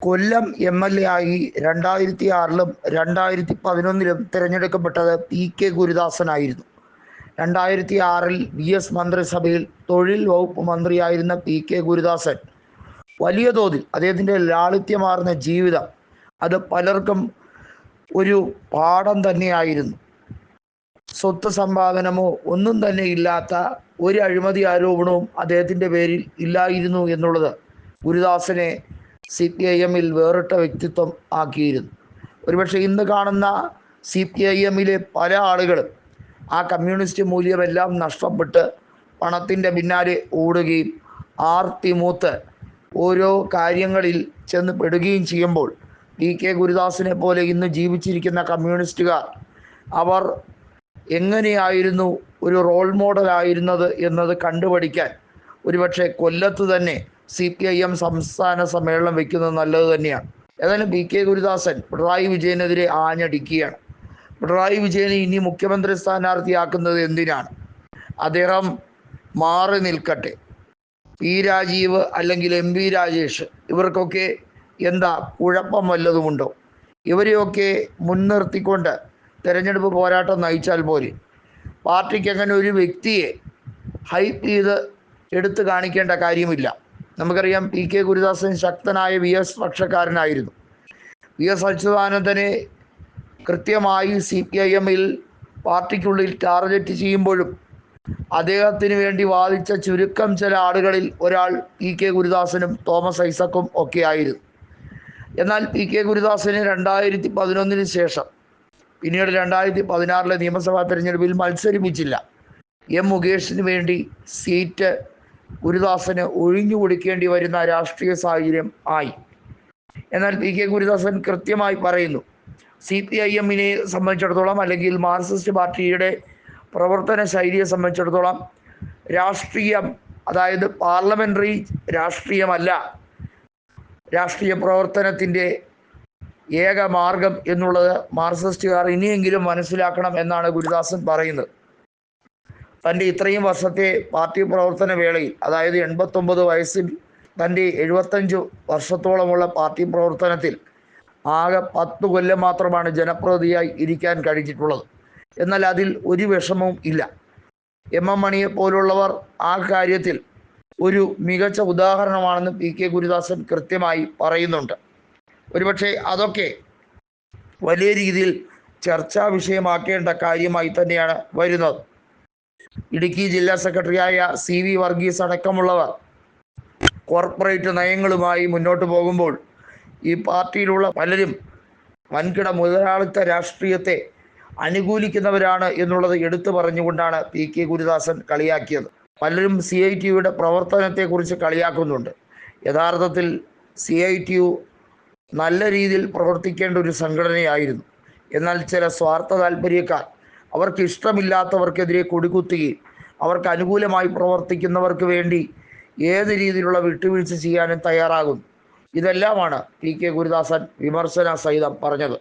Kollam M L A ആയി രണ്ടായിരത്തി ആറിലും രണ്ടായിരത്തി പതിനൊന്നിലും തിരഞ്ഞെടുക്കപ്പെട്ടത് പി കെ ഗുരുദാസനായിരുന്നു. രണ്ടായിരത്തി ആറിൽ വി എസ് മന്ത്രിസഭയിൽ തൊഴിൽ വകുപ്പ് മന്ത്രിയായിരുന്ന പി കെ ഗുരുദാസൻ. വലിയ തോതിൽ അദ്ദേഹത്തിന്റെ ലാളിത്യമാർന്ന ജീവിതം അത് പലർക്കും ഒരു പാഠം തന്നെയായിരുന്നു. സ്വത്ത് സമ്പാദനമോ ഒന്നും തന്നെ ഇല്ലാത്ത ഒരു അഴിമതി ആരോപണവും അദ്ദേഹത്തിന്റെ പേരിൽ ഇല്ലായിരുന്നു എന്നുള്ളത് ഗുരുദാസനെ സി പി ഐ എമ്മിൽ വേറിട്ട വ്യക്തിത്വം ആക്കിയിരുന്നു. ഒരുപക്ഷെ ഇന്ന് കാണുന്ന സി പി ഐ എമ്മിലെ പല ആളുകളും ആ കമ്മ്യൂണിസ്റ്റ് മൂല്യമെല്ലാം നഷ്ടപ്പെട്ട് പണത്തിന്റെ പിന്നാലെ ഓടുകയും ആർത്തി മൂത്ത് ഓരോ കാര്യങ്ങളിൽ ചെന്ന് പെടുകയും ചെയ്യുമ്പോൾ പി കെ ഗുരുദാസിനെ പോലെ ഇന്ന് ജീവിച്ചിരിക്കുന്ന കമ്മ്യൂണിസ്റ്റുകാർ അവർ എങ്ങനെയായിരുന്നു ഒരു റോൾ മോഡലായിരുന്നത് എന്നത് കണ്ടുപഠിക്കാൻ ഒരുപക്ഷെ കൊല്ലത്ത് തന്നെ സി പി ഐ എം സംസ്ഥാന സമ്മേളനം വയ്ക്കുന്നത് നല്ലത് തന്നെയാണ്. ഏതായാലും ബി കെ ഗുരുദാസൻ പിണറായി വിജയനെതിരെ ആഞ്ഞടിക്കുകയാണ്. പിണറായി വിജയനെ ഇനി മുഖ്യമന്ത്രി സ്ഥാനാർത്ഥിയാക്കുന്നത് എന്തിനാണ്? അദ്ദേഹം മാറി നിൽക്കട്ടെ. പി രാജീവ് അല്ലെങ്കിൽ എം വി രാജേഷ് ഇവർക്കൊക്കെ എന്താ കുഴപ്പം വല്ലതുമുണ്ടോ? ഇവരെയൊക്കെ മുൻനിർത്തിക്കൊണ്ട് തെരഞ്ഞെടുപ്പ് പോരാട്ടം നയിച്ചാൽ പോലെ പാർട്ടിക്ക് അങ്ങനെ ഒരു വ്യക്തിയെ ഹൈപ്പ് ചെയ്ത് എടുത്തു കാണിക്കേണ്ട കാര്യമില്ല. നമുക്കറിയാം പി കെ ഗുരുദാസൻ ശക്തനായ വി എസ് പക്ഷക്കാരനായിരുന്നു. വി എസ് അച്യുതാനന്ദനെ കൃത്യമായി സി പി ഐ എമ്മിൽ പാർട്ടിക്കുള്ളിൽ ടാർഗറ്റ് ചെയ്യുമ്പോഴും അദ്ദേഹത്തിന് വേണ്ടി വാദിച്ച ചുരുക്കം ചില ആളുകളിൽ ഒരാൾ പി കെ ഗുരുദാസനും തോമസ് ഐസക്കും ഒക്കെ ആയിരുന്നു. എന്നാൽ പി കെ ഗുരുദാസന് രണ്ടായിരത്തി പതിനൊന്നിന് ശേഷം പിന്നീട് രണ്ടായിരത്തി പതിനാറിലെ നിയമസഭാ തെരഞ്ഞെടുപ്പിൽ മത്സരിപ്പിച്ചില്ല. എം മുകേഷിന് വേണ്ടി സീറ്റ് ഗുരുദാസന് ഒഴിഞ്ഞു കൊടുക്കേണ്ടി വരുന്ന രാഷ്ട്രീയ സാഹചര്യം ആയി. എന്നാൽ പി കെ ഗുരുദാസൻ കൃത്യമായി പറയുന്നു സി പി ഐ എമ്മിനെ സംബന്ധിച്ചിടത്തോളം അല്ലെങ്കിൽ മാർക്സിസ്റ്റ് പാർട്ടിയുടെ പ്രവർത്തന ശൈലിയെ സംബന്ധിച്ചിടത്തോളം രാഷ്ട്രീയം അതായത് പാർലമെന്ററി രാഷ്ട്രീയമല്ല രാഷ്ട്രീയ പ്രവർത്തനത്തിന്റെ ഏക മാർഗം എന്നുള്ളത് മാർക്സിസ്റ്റുകാർ ഇനിയെങ്കിലും മനസ്സിലാക്കണം എന്നാണ് ഗുരുദാസൻ പറയുന്നത്. തന്റെ ഇത്രയും വർഷത്തെ പാർട്ടി പ്രവർത്തന വേളയിൽ അതായത് എൺപത്തൊമ്പത് വയസ്സിൽ തന്റെ എഴുപത്തഞ്ച് വർഷത്തോളമുള്ള പാർട്ടി പ്രവർത്തനത്തിൽ ആകെ പത്ത് കൊല്ലം മാത്രമാണ് ജനപ്രതിയായി ഇരിക്കാൻ കഴിഞ്ഞിട്ടുള്ളത്. എന്നാൽ അതിൽ ഒരു വിഷമവും ഇല്ല. എം എം മണിയെ പോലുള്ളവർ ആ കാര്യത്തിൽ ഒരു മികച്ച ഉദാഹരണമാണെന്ന് പി കെ ഗുരുദാസൻ കൃത്യമായി പറയുന്നുണ്ട്. ഒരുപക്ഷെ അതൊക്കെ വലിയ രീതിയിൽ ചർച്ചാ വിഷയമാക്കേണ്ട കാര്യമായി തന്നെയാണ് വരുന്നത്. ഇടുക്കി ജില്ലാ സെക്രട്ടറിയായ സി വി വർഗീസ് അടക്കമുള്ളവർ കോർപ്പറേറ്റ് നയങ്ങളുമായി മുന്നോട്ട് പോകുമ്പോൾ ഈ പാർട്ടിയിലുള്ള പലരും വൻകിട മുതലാളിത്ത രാഷ്ട്രീയത്തെ അനുകൂലിക്കുന്നവരാണ് എന്നുള്ളത് എടുത്തു പറഞ്ഞുകൊണ്ടാണ് പി കെ ഗുരുദാസൻ കളിയാക്കിയത്. പലരും സി ഐ ടി യുടെ പ്രവർത്തനത്തെക്കുറിച്ച് കളിയാക്കുന്നുണ്ട്. യഥാർത്ഥത്തിൽ സി ഐ ടി യു നല്ല രീതിയിൽ പ്രവർത്തിക്കേണ്ട ഒരു സംഘടനയായിരുന്നു. എന്നാൽ ചില സ്വാർത്ഥ താല്പര്യക്കാർ അവർക്ക് ഇഷ്ടമില്ലാത്തവർക്കെതിരെ കൊടികുത്തുകയും അവർക്ക് അനുകൂലമായി പ്രവർത്തിക്കുന്നവർക്ക് വേണ്ടി ഏത് രീതിയിലുള്ള വിട്ടുവീഴ്ച ചെയ്യാനും തയ്യാറാകും. ഇതെല്ലാമാണ് പി കെ ഗുരുദാസൻ വിമർശന സഹിതം പറഞ്ഞത്.